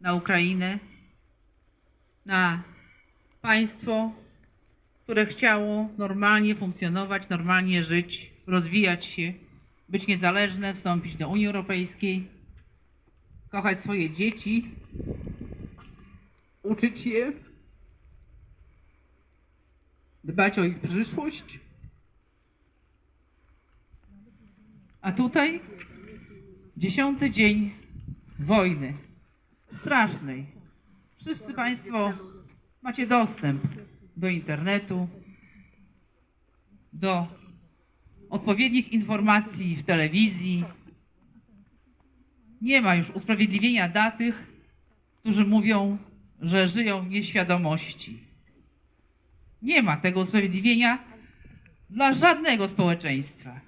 na Ukrainę, na państwo, które chciało normalnie funkcjonować, normalnie żyć, rozwijać się, być niezależne, wstąpić do Unii Europejskiej, kochać swoje dzieci, uczyć je, dbać o ich przyszłość. A tutaj dziesiąty dzień wojny, strasznej. Wszyscy Państwo macie dostęp do internetu, do odpowiednich informacji w telewizji. Nie ma już usprawiedliwienia dla tych, którzy mówią, że żyją w nieświadomości. Nie ma tego usprawiedliwienia dla żadnego społeczeństwa.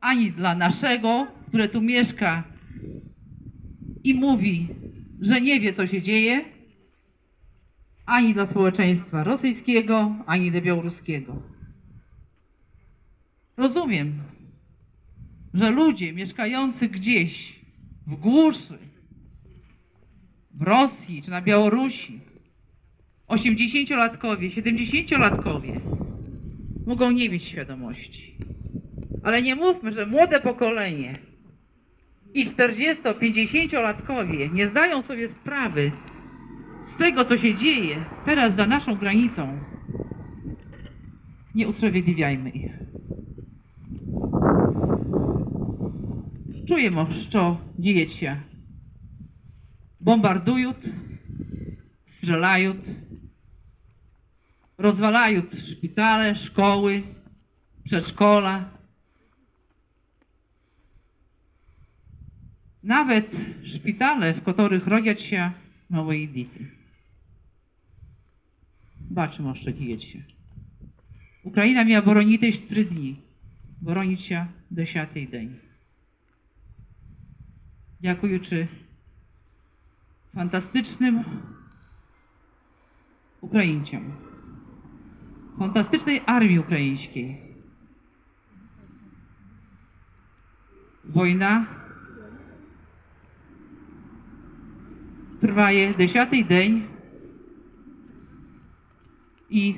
Ani dla naszego, które tu mieszka i mówi, że nie wie, co się dzieje, ani dla społeczeństwa rosyjskiego, ani dla białoruskiego. Rozumiem, że ludzie mieszkający gdzieś w głuszy, w Rosji czy na Białorusi, 80-latkowie, 70-latkowie mogą nie mieć świadomości. Ale nie mówmy, że młode pokolenie i 40-50-latkowie nie zdają sobie sprawy z tego, co się dzieje teraz za naszą granicą, nie usprawiedliwiajmy ich. Czujemy, co dzieje się. Bombardują, strzelają, rozwalają szpitale, szkoły, przedszkola, Nawet szpitale, w których rodzą się małe dzieci. Бачимо, що діється. Україна має боронитись три дні. Борониться десятий день. Дякуючи fantastycznym Ukraińcom, fantastycznej armii ukraińskiej. Wojna trwaje dziesiąty dzień i